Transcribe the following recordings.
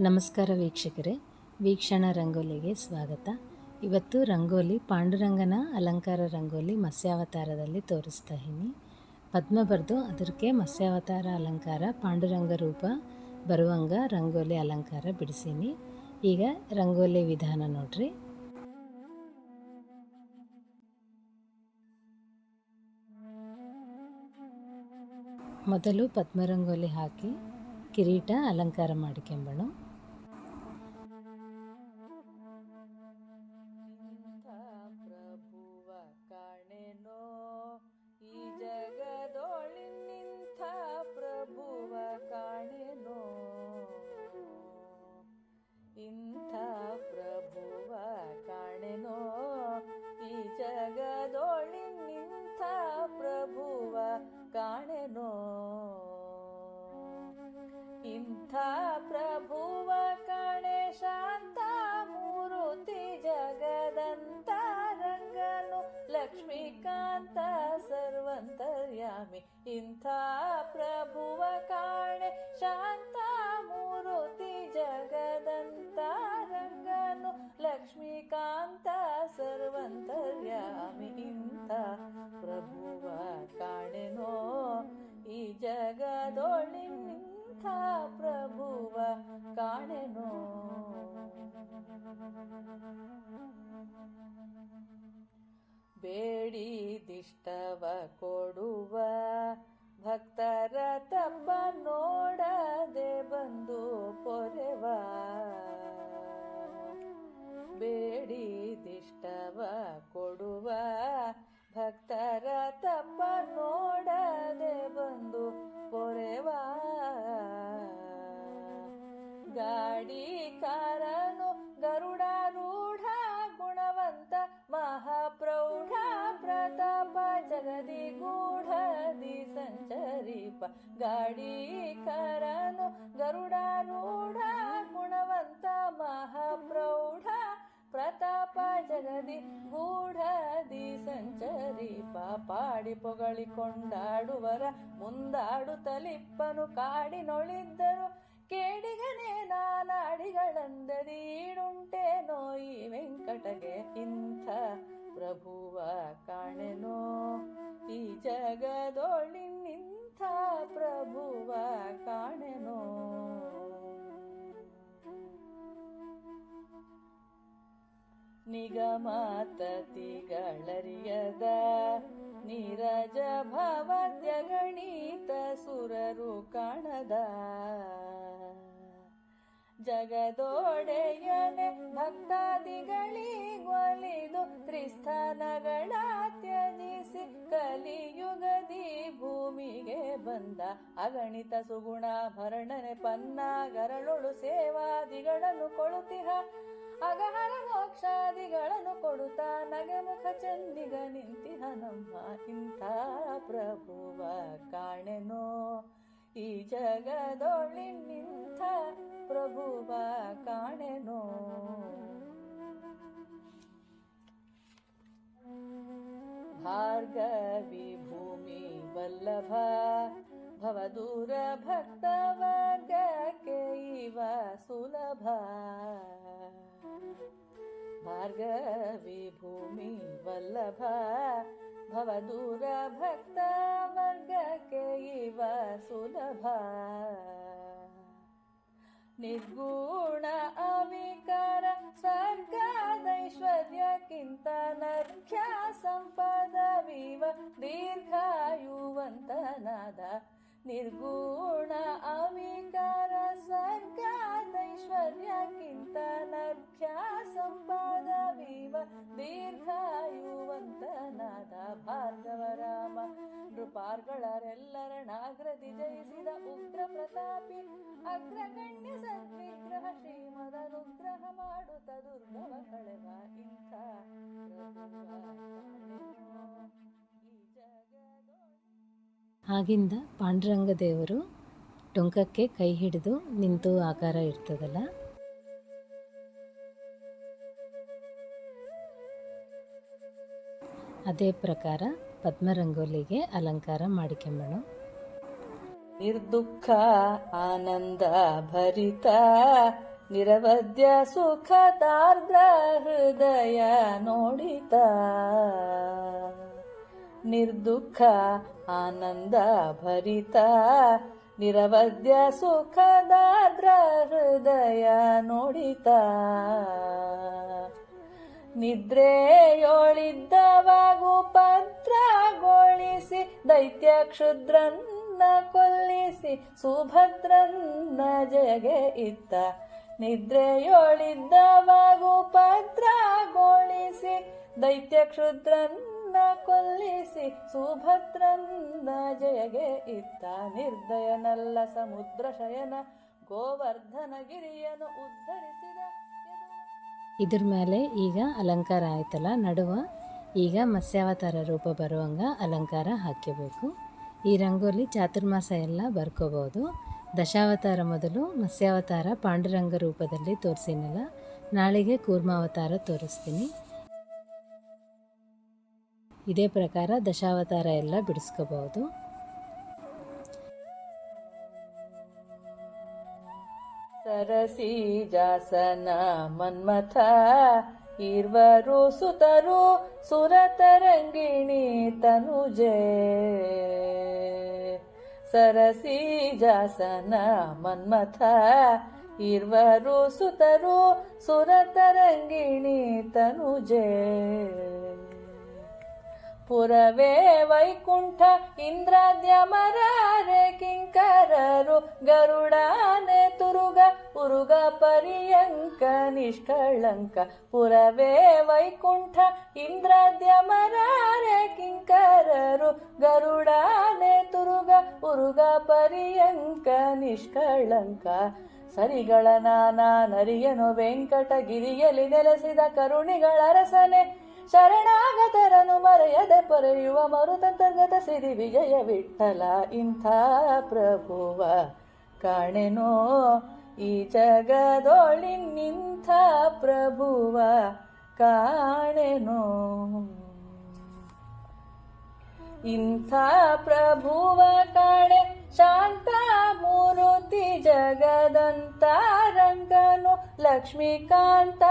ನಮಸ್ಕಾರ ವೀಕ್ಷಕರೇ, ವೀಕ್ಷಣ ರಂಗೋಲಿಗೆ ಸ್ವಾಗತ. ಇವತ್ತು ರಂಗೋಲಿ ಪಾಂಡುರಂಗನ ಅಲಂಕಾರ ರಂಗೋಲಿ ಮತ್ಸ್ಯಾವತಾರದಲ್ಲಿ ತೋರಿಸ್ತಾ ಇದ್ದೀನಿ. ಪದ್ಮ ಬರೆದು ಅದಕ್ಕೆ ಮತ್ಸ್ಯಾವತಾರ ಅಲಂಕಾರ, ಪಾಂಡುರಂಗ ರೂಪ ಬರುವಂಗ ರಂಗೋಲಿ ಅಲಂಕಾರ ಬಿಡಿಸೀನಿ. ಈಗ ರಂಗೋಲಿ ವಿಧಾನ ನೋಡ್ರಿ. ಮೊದಲು ಪದ್ಮರಂಗೋಲಿ ಹಾಕಿ ಕಿರೀಟ ಅಲಂಕಾರ ಮಾಡಿಕೊಂಬಣ ಲಕ್ಷ್ಮೀಕಾಂತ ಸರ್ವಂತರ್ಯಾಮಿ. ಇಂಥ ಪ್ರಭುವ ಕಾಣೆ ಶಾಂತ ಮೂರುತಿ ಜಗದಂತ ರಂಗನು ಲಕ್ಷ್ಮೀಕಾಂತ ಸರ್ವಂತರ್ಯಾಮಿ. ಇಂಥ ಪ್ರಭುವ ಕಾಣೆನೋ ಈ ಜಗದೊಳಿನಿಂಥ ಪ್ರಭುವ ಕಾಣೆನೋ. ಬೇಡಿದಿಷ್ಟವ ಕೊಡುವ ಭಕ್ತರ ತಪ್ಪ ನೋಡದೆ ಬಂದು ಪೊರೆವ. ಬೇಡಿದಿಷ್ಟವ ಕೊಡುವ ಭಕ್ತರ ತಪ್ಪ ಜಗದಿ ಗೂಢದಿ ಸಂಚರಿಪ, ಗಾಡಿ ಕಾರನು ಗರುಡಾರೂಢ ಗುಣವಂತ ಮಹಾಪ್ರೌಢ, ಪ್ರತಾಪ ಜಗದಿ ಗೂಢದಿ ಸಂಚರಿಪ, ಪಾಡಿ ಪೊಗಳಿಕೊಂಡಾಡುವರ ಮುಂದಾಡು ತಲಿಪ್ಪನು ಕಾಡಿನೊಳಿದ್ದರು. ಕೇಡಿಗನೆ ನಾನಾಡಿಗಳಂದದೀಡುಂಟೇನೋ ಈ ವೆಂಕಟಗೆ ಇಂಥ ಪ್ರಭುವ ಕಾಣೆನೋ. ಈ ಜಗದೊಳಿನಿಂಥ ಪ್ರಭುವ ಕಾಣೆನೋ? ನಿಗಮಾತತಿಗಳರಿಯದ ನೀರಜ ಭವದ್ಯಗಣೀತ ಸುರರು ಕಾಣದ. ಜಗದೋಡೆಯನೆ ಭಕ್ತಾದಿಗಳಿಗೊಲಿದು ತ್ರಿಸ್ಥಾನಗಳ ತ್ಯಜಿಸಿ ಕಲಿಯುಗದಿ ಭೂಮಿಗೆ ಬಂದ ಅಗಣಿತ ಸುಗುಣ ಭರಣನೆ ಪನ್ನಾಗರಳೊಳು ಸೇವಾದಿಗಳನ್ನು ಕೊಳುತಿಹ. ಅಗಹರ ಮೋಕ್ಷಾದಿಗಳನ್ನು ಕೊಡುತ್ತಾ ನಗೆಮುಖ ಚೆಂದಿಗ ನಿಂತಿಹ ನಮ್ಮ ಇಂಥ ಪ್ರಭುವ ಕಾಣೆನೋ. ಈ ಜಗದೊಳಿ ನಿಂಥ ಪ್ರಭುವ ಕಾಣೆನೋ ಭಾರ್ಗವಿ ಭೂಮಿ ವಲ್ಲಭ ಭವದೂರ ಭಕ್ತ ವರ್ಗಕ್ಕೆ ಇವ ಸುಲಭ ಭಾರ್ಗವಿ ಭೂಮಿ ವಲ್ಲಭ ಸುಲಭ. ನಿರ್ಗುಣ ಅವಿಕಾರ ಸ್ವರ್ಗದೈಶ್ವರ್ಯಕ್ಕಿಂತ ನರ್ಖ್ಯ ಸಂಪದವಿವ ದೀರ್ಘಾಯುವಂತನಾದ. ನಿರ್ಗುಣ ಅವಿಕಾರ ಸ್ವರ್ಗದೈಶ್ವರ್ಯಕ್ಕಿಂತ ನರ್ಖ್ಯ ಸಂಪದವಿವ ದೀರ್ಘಾಯುವಂತನಾದ ಭಾರ್ಗವರಾಮ ನೃಪಾರ್ಗಳರೆಲ್ಲರ ನಾಗ್ರದಿ ಜಯಿಸಿದ ಉಗ್ರ ಪ್ರತಾಪಿ ಅಗ್ರಗಣ್ಯ ಸದ್ವಿಗ್ರಹ ಶ್ರೀಮದನುಗ್ರಹ ಮಾಡುತ್ತ ದುರ್ಗವ ಕಳೆವ ಇಂಥ ಆಗಿಂದ ಪಾಂಡುರಂಗ ದೇವರು ಟೊಂಕಕ್ಕೆ ಕೈ ಹಿಡಿದು ನಿಂತು ಆಕಾರ ಇರ್ತದಲ್ಲ? ಅದೇ ಪ್ರಕಾರ ಪದ್ಮರಂಗೋಲಿಗೆ ಅಲಂಕಾರ ಮಾಡಿಕೊಂಬಣ ನಿರ್ದುಃಖ, ಆನಂದ ಭರಿತ, ನಿರವದ್ಯ ಸುಖ ತಾರ್ದ್ರ ಹೃದಯ ನೋಡಿತ. ನಿರ್ದುಃಖ, ಆನಂದ ಭರಿತ ನಿರವಧ್ಯ ಸುಖದಾದ್ರ ಹೃದಯ ನೋಡಿತ. ನಿದ್ರೆಯೊಳಿದ್ದವಾಗು ದೈತ್ಯ ಕ್ಷುದ್ರನ್ನ ಕೊಲ್ಲಿಸಿ, ಸುಭದ್ರನ್ನ ಜಯಗೆ ಇತ್ತ. ನಿದ್ರೆಯೊಳಿದ್ದವಾಗು ಪತ್ರಗೊಳಿಸಿ ದೈತ್ಯ ಕ್ಷುದ್ರನ್ನ ಕೊಲ್ಲಿಸಿ, ಸುಭದ್ರನ್ನ ಜಯಗೆ ಇತ್ತ. ನಿರ್ದಯನಲ್ಲ ಸಮುದ್ರ ಶಯನ ಗೋವರ್ಧನ ಗಿರಿಯನು ಉದ್ಧರಿಸಿದ. ಇದ್ರ ಮೇಲೆ ಈಗ ಅಲಂಕಾರ ಆಯ್ತಲ್ಲ, ನಡುವ ಈಗ ಮತ್ಸ್ಯಾವತಾರ ರೂಪ ಬರುವಂಗ ಅಲಂಕಾರ ಹಾಕಬೇಕು ಈ ರಂಗೋಲಿ ಚಾತುರ್ಮಾಸ ಎಲ್ಲ ಬರ್ಕೋಬೋದು. ದಶಾವತಾರ ಮೊದಲು ಮತ್ಸ್ಯಾವತಾರ ಪಾಂಡುರಂಗ ರೂಪದಲ್ಲಿ ತೋರಿಸಿನಲ್ಲ, ನಾಳೆಗೆ ಕೂರ್ಮಾವತಾರ ತೋರಿಸ್ತೀನಿ. ಇದೇ ಪ್ರಕಾರ ದಶಾವತಾರ ಎಲ್ಲ ಬಿಡಿಸ್ಕೋಬಹುದು ಸರಸಿ ಜಾಸನ ಮನ್ಮಥ ಇರ್ವರು ಸುತರು ಸುರತರಂಗಿಣಿ ತನುಜೆ. ಸರಸಿ ಜಾಸನ ಮನ್ಮಥ ಇರ್ವರು ಸುತರು ಸುರತರಂಗಿಣಿ ತನುಜೆ. ಪುರವೇ ವೈಕುಂಠ ಇಂದ್ರಾದ್ಯಮರಾರೆ ಕಿಂಕರರು ಗರುಡಾನೆ ತುರುಗ ಉರುಗ ಪರ್ಯಂಕ ನಿಷ್ಕಳಂಕ. ಪುರವೇ ವೈಕುಂಠ ಇಂದ್ರಾದ್ಯಮರಾರೆ ಕಿಂಕರರು ಗರುಡಾನೆ ತುರುಗ ಉರುಗ ಪರ್ಯಂಕ ನಿಷ್ಕಳಂಕ. ಸರಿಗಳ ನಾನಾ ನರಿಯನು ವೆಂಕಟಗಿರಿಯಲ್ಲಿ ನೆಲೆಸಿದ ಕರುಣಿಗಳ ಅರಸನೆ. ಶರಣಾಗತರನು ಮರೆಯದೆ ಪೊರೆಯುವ ಮರುತಂತರ್ಗತ ಸಿರಿ ವಿಜಯ ವಿಠಲ ಇಂಥ ಪ್ರಭುವ. ಕಾಣೆನೋ ಈ ಜಗದೊಳಿನಿಂಥ ಪ್ರಭುವ. ಕಾಣೆನೋ ಇಂಥ ಪ್ರಭುವ ಕಾಣೆ ಶಾಂತ ಮೂರುತಿ ಜಗದಂತ ರಂಗನು ಲಕ್ಷ್ಮೀಕಾಂತ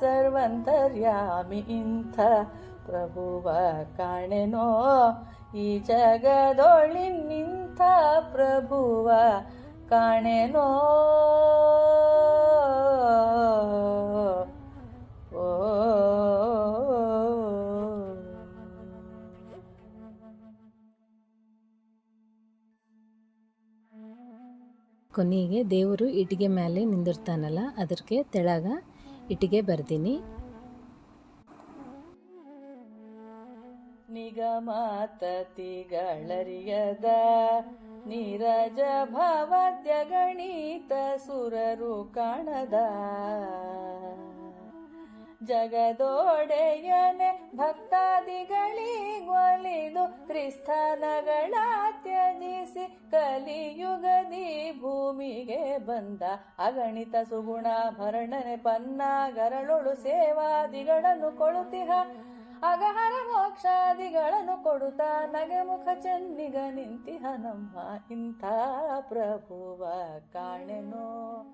ಸರ್ವಂತರ್ಯಾಮಿ ಇಂಥ ಪ್ರಭುವ ಕಾಣೆನೋ ಈ ಜಗದೊಳಿ ನಿಂಥ ಪ್ರಭುವ ಕಾಣೆನೋ. ಓ ಕೊನೆಗೆ ದೇವರು ಇಟ್ಟಿಗೆ ಮೇಲೆ ನಿಂದಿರ್ತಾನಲ್ಲ, ಅದಕ್ಕೆ ತೆಳಗ ಇಟ್ಟಿಗೆ ಬರ್ದೀನಿ. ನಿಗಮಾತತಿಗಳರಿಯದ ನೀರಜ ಭವದ್ಯ ಗಣಿತ ಸುರರು ಕಾಣದ. ಜಗದೋಡೆಯನೆ ಭಕ್ತಾದಿಗಳಿಗೊಲಿದು ತ್ರಿಸ್ಥಾನಗಳ ತ್ಯಜಿಸಿ ಕಲಿಯುಗದಿ ಭೂಮಿಗೆ ಬಂದ ಅಗಣಿತ ಸುಗುಣ ಭರಣನೆ ಪನ್ನಾಗರಳೊಳು ಸೇವಾದಿಗಳನ್ನು ಕೊಳುತಿಹ. ಅಗಹರ ಮೋಕ್ಷಾದಿಗಳನ್ನು ಕೊಡುತ್ತಾ ನಗೆಮುಖ ಚೆನ್ನಿಗ ನಿಂತಿಹ ನಮ್ಮ ಇಂಥ ಪ್ರಭುವ ಕಾಣೆನೋ.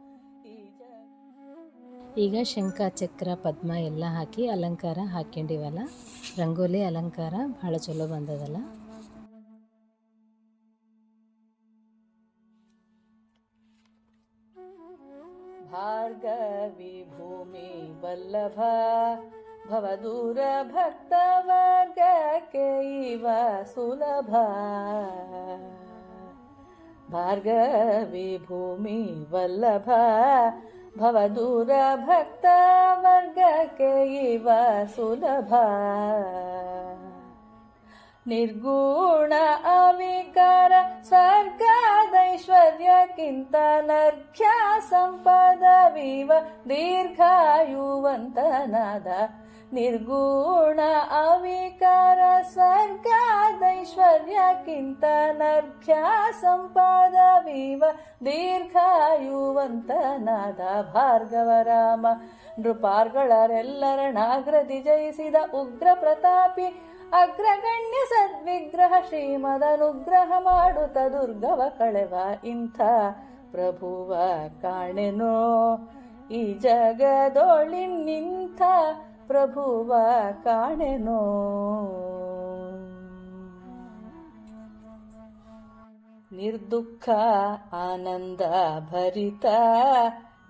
ಈ ಈಗ ಶಂಖ, ಚಕ್ರ, ಪದ್ಮ ಎಲ್ಲ ಹಾಕಿ ಅಲಂಕಾರ ಹಾಕ್ಕೊಂಡಿವಲ್ಲ? ರಂಗೋಲಿ ಅಲಂಕಾರ ಭಾಳ ಚಲೋ ಬಂದದಲ್ಲ? ಭಾರ್ಗವಿ ಭೂಮಿ ವಲ್ಲಭ ಭವದೂರ ಭಕ್ತ ವರ್ಗಕ್ಕೆ ಇವ ಸುಲಭ. ಭಾರ್ಗವಿ ಭೂಮಿ ವಲ್ಲಭ भवदूरभक्तावर्गके इव सुलभा। निर्गुण अविकार सर्गादैश्वर्य किर्घ्या सम्पदविव दीर्घायुवन्तनाद। निर्गुण अविकार स्वर्गाद ಅವಿಕಾರ ಸಂಪಾದವೀವ ದೀರ್ಘಾಯುವಂತನಾದ ಭಾರ್ಗವರಾಮ ನೃಪಾರ್ಗಳರೆಲ್ಲರನಾಗ್ರದಿ ಜಯಿಸಿದ ಉಗ್ರ ಪ್ರತಾಪಿ, ಅಗ್ರಗಣ್ಯ ಸದ್ವಿಗ್ರಹ ಶ್ರೀಮದನುಗ್ರಹ ಮಾಡುತ್ತ ದುರ್ಗವ ಕಳೆವ ಇಂಥ ಪ್ರಭುವ ಕಾಣೆನೋ? ಈ ಜಗದೊಳಿ ನಿಂಥ ಪ್ರಭುವ ಕಾಣೆನೋ? ನಿರ್ದುಃಖ, ಆನಂದ ಭರಿತ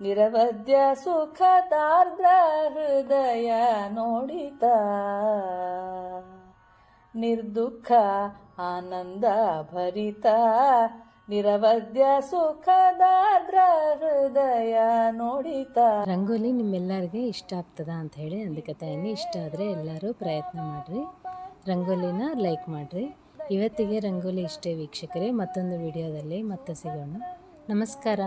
ನಿರವಧ್ಯ ಸುಖ ಹೃದಯ ನೋಡಿತ. ನಿರ್ದುಃಖ, ಆನಂದ ಭರಿತ ನಿರವಧ್ಯ ಸುಖದಾರ್ದ್ರ ಹೃದಯ ನೋಡಿತ. ರಂಗೋಲಿ ನಿಮ್ಮೆಲ್ಲರಿಗೆ ಇಷ್ಟ ಆಗ್ತದ ಅಂತ ಹೇಳಿ ಅಂದಿಕತಾಯಿನಿ ಇಷ್ಟ ಆದರೆ ಎಲ್ಲರೂ ಪ್ರಯತ್ನ ಮಾಡಿರಿ. ರಂಗೋಲಿನ ಲೈಕ್ ಮಾಡಿರಿ. ಇವತ್ತಿಗೆ ರಂಗೋಲಿ ಇಷ್ಟೇ ವೀಕ್ಷಕರೇ, ಮತ್ತೊಂದು ವಿಡಿಯೋದಲ್ಲಿ ಮತ್ತೆ ಸಿಗೋಣ. ನಮಸ್ಕಾರ.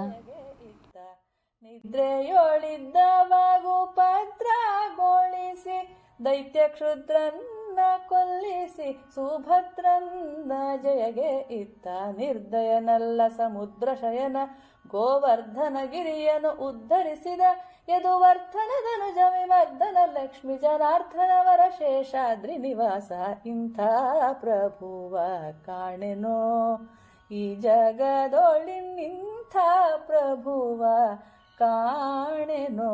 ನಿದ್ರೆಯೊಳಿದ್ದವಾಗು ಪತ್ರಗೊಳಿಸಿ ದೈತ್ಯ ಕ್ಷುದ್ರನ್ನ ಕೊಲ್ಲಿಸಿ, ಸುಭದ್ರನ್ನ ಜಯಗೆ ಇತ್ತ ನಿರ್ದಯನಲ್ಲ ಸಮುದ್ರ ಶಯನ ಗೋವರ್ಧನ ಗಿರಿಯನು ಉದ್ಧರಿಸಿದ ಯದುವರ್ಧನದನು ಜವಿಮರ್ದನ ಲಕ್ಷ್ಮಿ ಜನಾರ್ಧನವರ ಶೇಷಾದ್ರಿ ನಿವಾಸ. ಇಂಥ ಪ್ರಭುವ ಕಾಣೆನೋ ಈ ಜಗದೊಳಿನಿಂಥ ಪ್ರಭುವ ಕಾಣೆನೋ.